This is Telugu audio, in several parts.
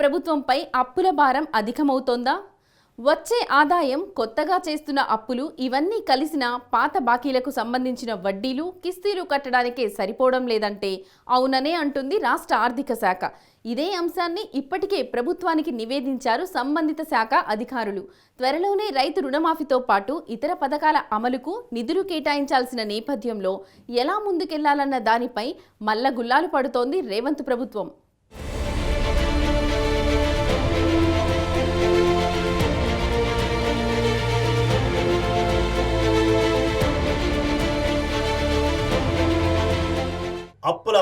ప్రభుత్వంపై అప్పుల భారం అధికమవుతోందా? వచ్చే ఆదాయం కొత్తగా చేస్తున్న అప్పులు ఇవన్నీ కలిసిన పాత బాకీలకు సంబంధించిన వడ్డీలు కిస్తీలు కట్టడానికే సరిపోవడం లేదంటే అవుననే అంటుంది రాష్ట్ర ఆర్థిక శాఖ. ఇదే అంశాన్ని ఇప్పటికే ప్రభుత్వానికి నివేదించారు సంబంధిత శాఖ అధికారులు. త్వరలోనే రైతు రుణమాఫీతో పాటు ఇతర పథకాల అమలుకు నిధులు కేటాయించాల్సిన నేపథ్యంలో ఎలా ముందుకెళ్ళాలన్న దానిపై మల్లగుల్లాలు పడుతోంది రేవంత్ ప్రభుత్వం.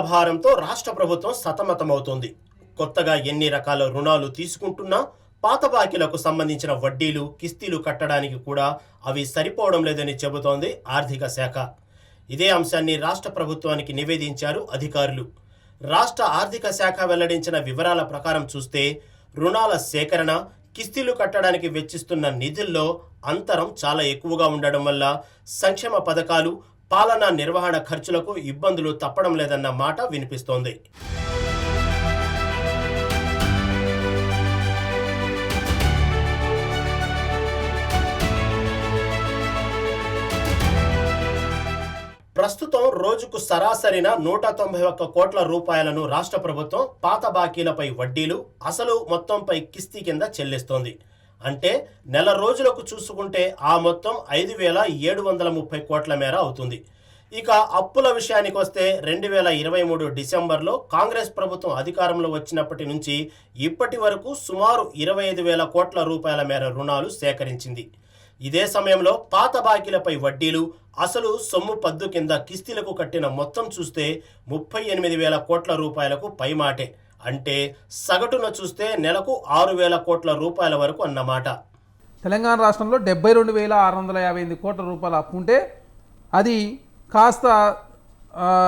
భారంతో రాష్ట్ర ప్రభుత్వం సతమతమవుతోంది. కొత్తగా ఎన్ని రకాల రుణాలు తీసుకుంటున్నా పాత బాకీలకు సంబంధించిన వడ్డీలు కిస్తీలు కట్టడానికి కూడా అవి సరిపోవడం లేదని చెబుతోంది ఆర్థిక శాఖ. ఇదే అంశాన్ని రాష్ట్ర ప్రభుత్వానికి నివేదించారు అధికారులు. రాష్ట్ర ఆర్థిక శాఖ వెల్లడించిన వివరాల ప్రకారం చూస్తే రుణాల సేకరణ కిస్తీలు కట్టడానికి వెచ్చిస్తున్న నిధుల్లో అంతరం చాలా ఎక్కువగా ఉండడం వల్ల సంక్షేమ పథకాలు పాలనా నిర్వహణ ఖర్చులకు ఇబ్బందులు తప్పడం లేదన్న మాట వినిపిస్తోంది. ప్రస్తుతం రోజుకు సరాసరిన నూట తొంభై ఒక్క కోట్ల రూపాయలను రాష్ట్ర ప్రభుత్వం పాత బాకీలపై వడ్డీలు అసలు మొత్తంపై కిస్తీ కింద చెల్లిస్తోంది. అంటే నెల రోజులకు చూసుకుంటే ఆ మొత్తం ఐదు వేల ఏడు వందల ముప్పై కోట్ల మేర అవుతుంది. ఇక అప్పుల విషయానికి వస్తే రెండు వేల ఇరవై మూడు డిసెంబర్లో కాంగ్రెస్ ప్రభుత్వం అధికారంలో వచ్చినప్పటి నుంచి ఇప్పటి వరకు సుమారు ఇరవై ఐదు వేల కోట్ల రూపాయల మేర రుణాలు సేకరించింది. ఇదే సమయంలో పాత బాకీలపై వడ్డీలు అసలు సొమ్ము పద్దు కింద కిస్తీలకు కట్టిన మొత్తం చూస్తే ముప్పై ఎనిమిది వేల కోట్ల రూపాయలకు పైమాటే. అంటే సగటున చూస్తే నెలకు ఆరు వేల కోట్ల రూపాయల వరకు అన్నమాట. తెలంగాణ రాష్ట్రంలో డెబ్బై రెండు వేల ఆరు వందల యాభై ఎనిమిది కోట్ల రూపాయలు అప్పు ఉంటే అది కాస్త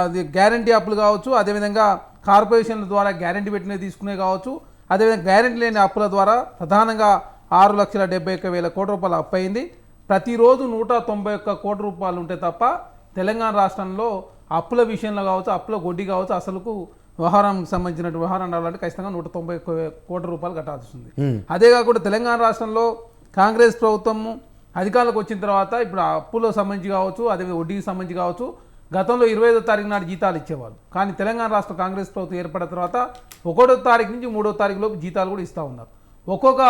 అది గ్యారంటీ అప్పులు కావచ్చు అదేవిధంగా కార్పొరేషన్ల ద్వారా గ్యారంటీ పెట్టినవి తీసుకునే కావచ్చు అదేవిధంగా గ్యారంటీ లేని అప్పుల ద్వారా ప్రధానంగా ఆరు లక్షల డెబ్బై ఒక్క వేల కోట్ల రూపాయలు అప్పు అయింది. ప్రతిరోజు నూట తొంభై ఒక్క కోట్ల రూపాయలు ఉంటే తప్ప తెలంగాణ రాష్ట్రంలో అప్పుల విషయంలో కావచ్చు అప్పుల వడ్డీ కావచ్చు అసలుకు వ్యవహారానికి సంబంధించిన వ్యవహారం రావాలంటే ఖచ్చితంగా నూట తొంభై కోట్ల రూపాయలు కట్టాల్సి ఉంది. అదే కాకుండా తెలంగాణ రాష్ట్రంలో కాంగ్రెస్ ప్రభుత్వము అధికారంలోకి వచ్చిన తర్వాత ఇప్పుడు ఆ అప్పులకు సంబంధించి కావచ్చు అదే వడ్డీకి సంబంధించి కావచ్చు గతంలో ఇరవై ఐదో తారీఖు నాడు జీతాలు ఇచ్చేవాళ్ళు. కానీ తెలంగాణ రాష్ట్ర కాంగ్రెస్ ప్రభుత్వం ఏర్పడిన తర్వాత ఒకటో తారీఖు నుంచి మూడో తారీఖు లోపు జీతాలు కూడా ఇస్తూ ఉన్నారు. ఒక్కొక్క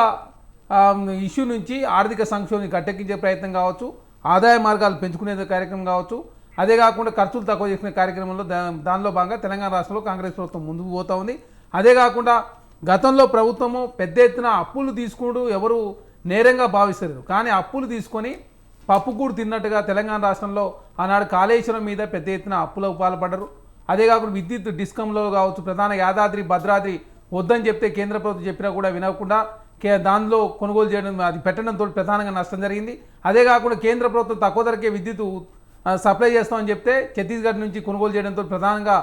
ఇష్యూ నుంచి ఆర్థిక సంక్షోభాన్ని గట్టెక్కించే ప్రయత్నం కావచ్చు ఆదాయ మార్గాలు పెంచుకునే కార్యక్రమం కావచ్చు అదే కాకుండా ఖర్చులు తక్కువ చేసిన కార్యక్రమంలో దా- దానిలో భాగంగా తెలంగాణ రాష్ట్రంలో కాంగ్రెస్ ప్రభుత్వం ముందుకు పోతా ఉంది. అదే కాకుండా గతంలో ప్రభుత్వము పెద్ద ఎత్తున అప్పులు తీసుకుంటూ ఎవరు నేరంగా భావిస్తారు కానీ అప్పులు తీసుకొని పప్పుకూడు తిన్నట్టుగా తెలంగాణ రాష్ట్రంలో ఆనాడు కాళేశ్వరం మీద పెద్ద ఎత్తున అప్పులకు పాల్పడ్డరు. అదే కాకుండా విద్యుత్ డిస్కంలో కావచ్చు ప్రధాన యాదాద్రి భద్రాద్రి వద్దని చెప్తే కేంద్ర ప్రభుత్వం చెప్పినా కూడా వినకుండా కే దానిలో కొనుగోలు చేయడం అది పెట్టడంతో ప్రధానంగా నష్టం జరిగింది. అదే కాకుండా కేంద్ర ప్రభుత్వం తక్కువ ధరకే విద్యుత్ సప్లై చేస్తామని చెప్తే ఛత్తీస్గఢ్ నుంచి కొనుగోలు చేయడంతో ప్రధానంగా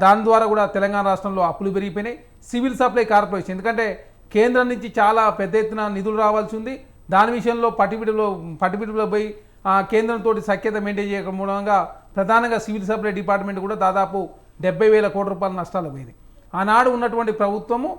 దాని ద్వారా కూడా తెలంగాణ రాష్ట్రంలో అప్పులు పెరిగిపోయినాయి. సివిల్ సప్లై కార్పొరేషన్ ఎందుకంటే కేంద్రం నుంచి చాలా పెద్ద ఎత్తున నిధులు రావాల్సి ఉంది. దాని విషయంలో పట్టిపిడిలో పట్టిపిడిలో పోయి ఆ, కేంద్రంతో సఖ్యత మెయింటైన్ చేయడం మూలంగా ప్రధానంగా సివిల్ సప్లై డిపార్ట్మెంట్ కూడా దాదాపు డెబ్బై వేల కోట్ల రూపాయల నష్టాలు పోయింది ఆనాడు ఉన్నటువంటి ప్రభుత్వము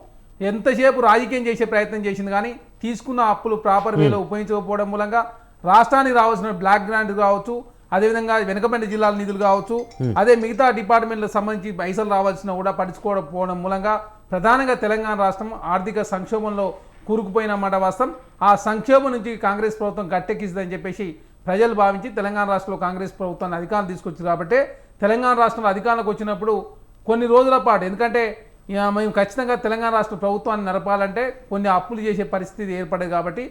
ఎంతసేపు రాజకీయం చేసే ప్రయత్నం చేసింది కానీ తీసుకున్న అప్పులు ప్రాపర్ వేలో ఉపయోగించకపోవడం మూలంగా రాష్ట్రానికి రావాల్సిన బ్లాక్ గ్రాంట్ కావచ్చు అదేవిధంగా వెనుకబడిన జిల్లాల నిధులు కావచ్చు. అదే మిగతా డిపార్ట్మెంట్లకు సంబంధించి పైసలు రావాల్సిన కూడా పట్టించుకోకపోవడం మూలంగా ప్రధానంగా తెలంగాణ రాష్ట్రం ఆర్థిక సంక్షోభంలో కూరుకుపోయిన మాట వాస్తవం. ఆ సంక్షోభం నుంచి కాంగ్రెస్ ప్రభుత్వం గట్టెక్కిస్తుందని చెప్పేసి ప్రజలు భావించి తెలంగాణ రాష్ట్రంలో కాంగ్రెస్ ప్రభుత్వాన్ని అధికారం తీసుకొచ్చింది కాబట్టి తెలంగాణ రాష్ట్రంలో అధికారంలోకి వచ్చినప్పుడు కొన్ని రోజుల పాటు ఎందుకంటే మేము ఖచ్చితంగా తెలంగాణ రాష్ట్ర ప్రభుత్వాన్ని నడపాలంటే కొన్ని అప్పులు చేసే పరిస్థితి ఏర్పడేది కాబట్టి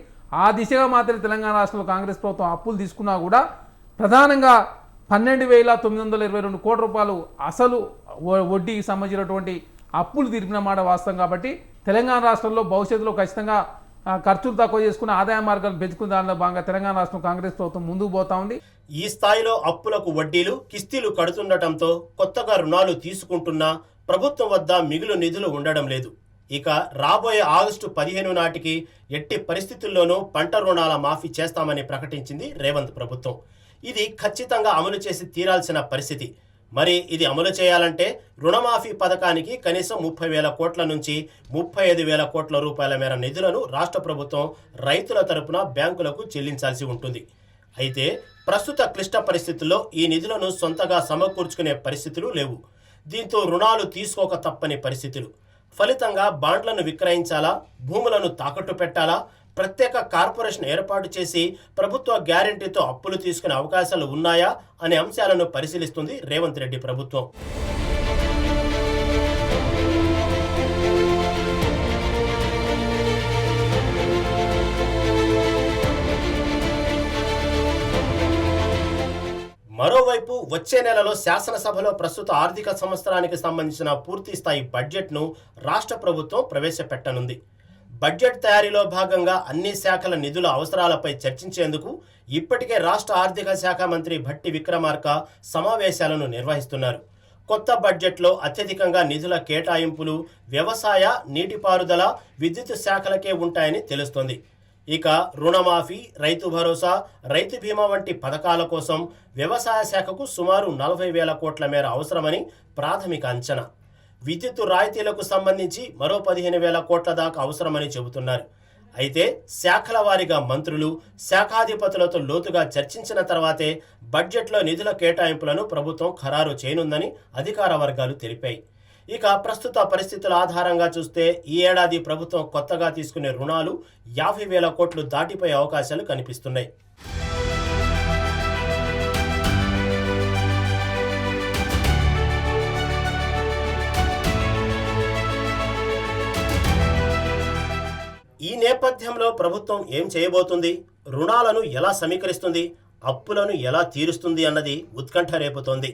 ఆ దిశగా మాత్రమే తెలంగాణ రాష్ట్రంలో కాంగ్రెస్ ప్రభుత్వం అప్పులు తీసుకున్నా కూడా ప్రధానంగా పన్నెండు వేల తొమ్మిది వందల ఇరవై రెండు కోట్ల రూపాయలు అసలు వడ్డీకి సంబంధించినటువంటి అప్పులు తీర్పిన మాట వాస్తవం కాబట్టి తెలంగాణ రాష్ట్రంలో భవిష్యత్తులో ఖచ్చితంగా ఖర్చులు తక్కువ చేసుకుని ఆదాయ మార్గాలు పెంచుకున్న దానిలో భాగంగా తెలంగాణ రాష్ట్రం కాంగ్రెస్ ప్రభుత్వం ముందుకు పోతా ఉంది. ఈ స్థాయిలో అప్పులకు వడ్డీలు కిస్తీలు కడుతుండటంతో కొత్తగా రుణాలు తీసుకుంటున్నా ప్రభుత్వం వద్ద మిగులు నిధులు ఉండడం లేదు. ఇక రాబోయే ఆగస్టు పదిహేను నాటికి ఎట్టి పరిస్థితుల్లోనూ పంట రుణాల మాఫీ చేస్తామని ప్రకటించింది రేవంత్ ప్రభుత్వం. ఇది ఖచ్చితంగా అమలు చేసి తీరాల్సిన పరిస్థితి. మరి ఇది అమలు చేయాలంటే రుణమాఫీ పథకానికి కనీసం ముప్పై వేల కోట్ల నుంచి ముప్పై ఐదు వేల కోట్ల రూపాయల మేర నిధులను రాష్ట్ర ప్రభుత్వం రైతుల తరపున బ్యాంకులకు చెల్లించాల్సి ఉంటుంది. అయితే ప్రస్తుత క్లిష్ట పరిస్థితుల్లో ఈ నిధులను సొంతగా సమకూర్చుకునే పరిస్థితులు లేవు. దీంతో రుణాలు తీసుకోక తప్పని పరిస్థితులు. ఫలితంగా బాండ్లను విక్రయించాలా? భూములను తాకట్టు పెట్టాలా? ప్రత్యేక కార్పొరేషన్ ఏర్పాటు చేసి ప్రభుత్వ గ్యారెంటీతో అప్పులు తీసుకునే అవకాశాలు ఉన్నాయా అనే అంశాలను పరిశీలిస్తుంది రేవంత్ రెడ్డి ప్రభుత్వం. మరోవైపు వచ్చే నెలలో శాసనసభలో ప్రస్తుత ఆర్థిక సంవత్సరానికి సంబంధించిన పూర్తి స్థాయి బడ్జెట్ను రాష్ట్ర ప్రభుత్వం ప్రవేశపెట్టనుంది. బడ్జెట్ తయారీలో భాగంగా అన్ని శాఖల నిధుల అవసరాలపై చర్చించేందుకు ఇప్పటికే రాష్ట్ర ఆర్థిక శాఖ మంత్రి భట్టి విక్రమార్క సమావేశాలను నిర్వహిస్తున్నారు. కొత్త బడ్జెట్లో అత్యధికంగా నిధుల కేటాయింపులు వ్యవసాయ నీటిపారుదల విద్యుత్ శాఖలకే ఉంటాయని తెలుస్తోంది. ఇక రుణమాఫీ రైతు భరోసా రైతు బీమా వంటి పథకాల కోసం వ్యవసాయ శాఖకు సుమారు నలభై వేల కోట్ల మేర అవసరమని ప్రాథమిక అంచనా. విద్యుత్ రాయితీలకు సంబంధించి మరో పదిహేను వేల కోట్ల దాకా అవసరమని చెబుతున్నారు. అయితే శాఖల వారీగా మంత్రులు శాఖాధిపతులతో లోతుగా చర్చించిన తర్వాతే బడ్జెట్లో నిధుల కేటాయింపులను ప్రభుత్వం ఖరారు చేయనుందని అధికార వర్గాలు తెలిపాయి. ఇక ప్రస్తుత పరిస్థితుల ఆధారంగా చూస్తే ఈ ఏడాది ప్రభుత్వం కొత్తగా తీసుకునే రుణాలు యాభై వేల కోట్లు దాటిపోయే అవకాశాలు కనిపిస్తున్నాయి. నేపథ్యంలో ప్రభుత్వం ఏం చేయబోతుంది? రుణాలను ఎలా సమీకరిస్తుంది? అప్పులను ఎలా తీరుస్తుంది అన్నది ఉత్కంఠ రేపుతోంది.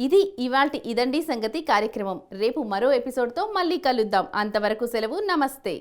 ఇది ఇవాల్టి ఇదండి సంగతి కార్యక్రమం. రేపు మరో ఎపిసోడ్తో మళ్ళీ కలుద్దాం. అంతవరకు సెలవు. నమస్తే.